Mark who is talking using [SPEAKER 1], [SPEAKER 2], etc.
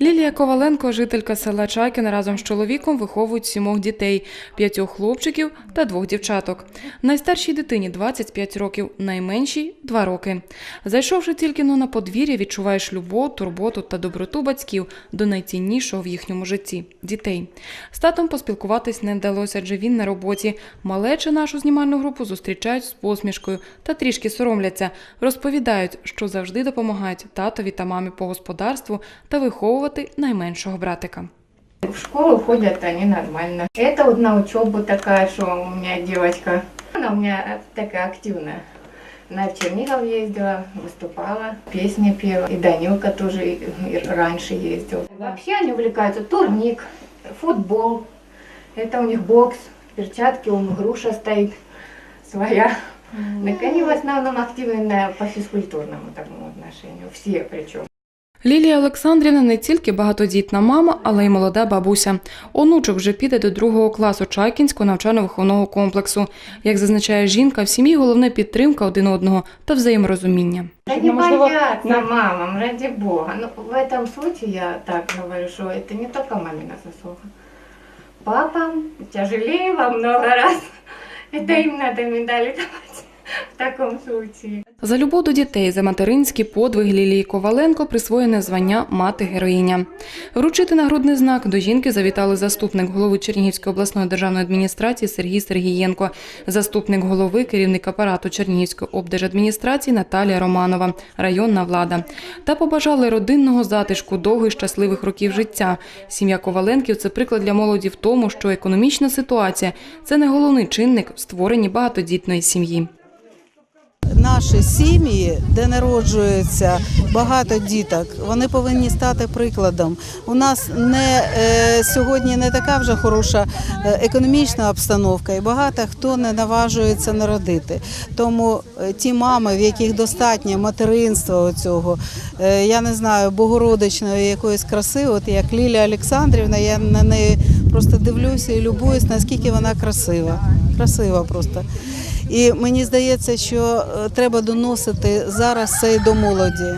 [SPEAKER 1] Лілія Коваленко, жителька села Чайкіна, разом з чоловіком виховують сімох дітей, п'ятьох хлопчиків та двох дівчаток. Найстаршій дитині 25 років, найменшій 2 роки. Зайшовши тільки но на подвір'я, відчуваєш любов, турботу та доброту батьків до найціннішого в їхньому житті дітей. З татом поспілкуватись не вдалося, адже він на роботі. Малече нашу знімальну групу зустрічають з посмішкою та трішки соромляться. Розповідають, що завжди допомагають татові та мамі по господарству та виховувати найменшого братика.
[SPEAKER 2] В школу ходят они нормально. Это вот на учебу такая, что у меня девочка. Она у меня такая активная. Она в Чернигов ездила, выступала, песни пела. И Данилка тоже и- и раньше ездил. Вообще они увлекаются турник, футбол. Это у них бокс, перчатки, у них груша стоит своя. Так они в основном активны на- по физкультурному такому отношению. Все причем.
[SPEAKER 1] Лілія Олександрівна не тільки багатодітна мама, але й молода бабуся. Онучок вже піде до другого класу Чайкінського навчально-виховного комплексу. Як зазначає жінка, в сім'ї головне підтримка один одного та взаєморозуміння.
[SPEAKER 2] Да не бояться мамам, ради бога. Ну, в этом случае я так говорю, что это не только мамина заслуга. Папам тяжелее во много раз. Это им надо медали давать в таком случае.
[SPEAKER 1] За любов до дітей, за материнський подвиг Лілії Коваленко присвоєне звання мати героїня. Вручити нагрудний знак до жінки завітали заступник голови Чернігівської обласної державної адміністрації Сергій Сергієнко, заступник голови, керівник апарату Чернігівської облдержадміністрації Наталія Романова, районна влада. Та побажали родинного затишку, довгих щасливих років життя. Сім'я Коваленків це приклад для молоді в тому, що економічна ситуація це не головний чинник в створенні багатодітної сім'ї.
[SPEAKER 3] Наші сім'ї, де народжується багато діток, вони повинні стати прикладом. У нас не е, сьогодні не така вже хороша е, економічна обстановка, і багато хто не наважується народити. Тому е, ті мами, в яких достатньо материнства цього, е, я не знаю, богородичної якоїсь краси, от як Лілія Олександрівна, я на неї просто дивлюся і любуюсь, наскільки вона красива. Красива просто. І мені здається, що е, треба доносити зараз це і до молоді.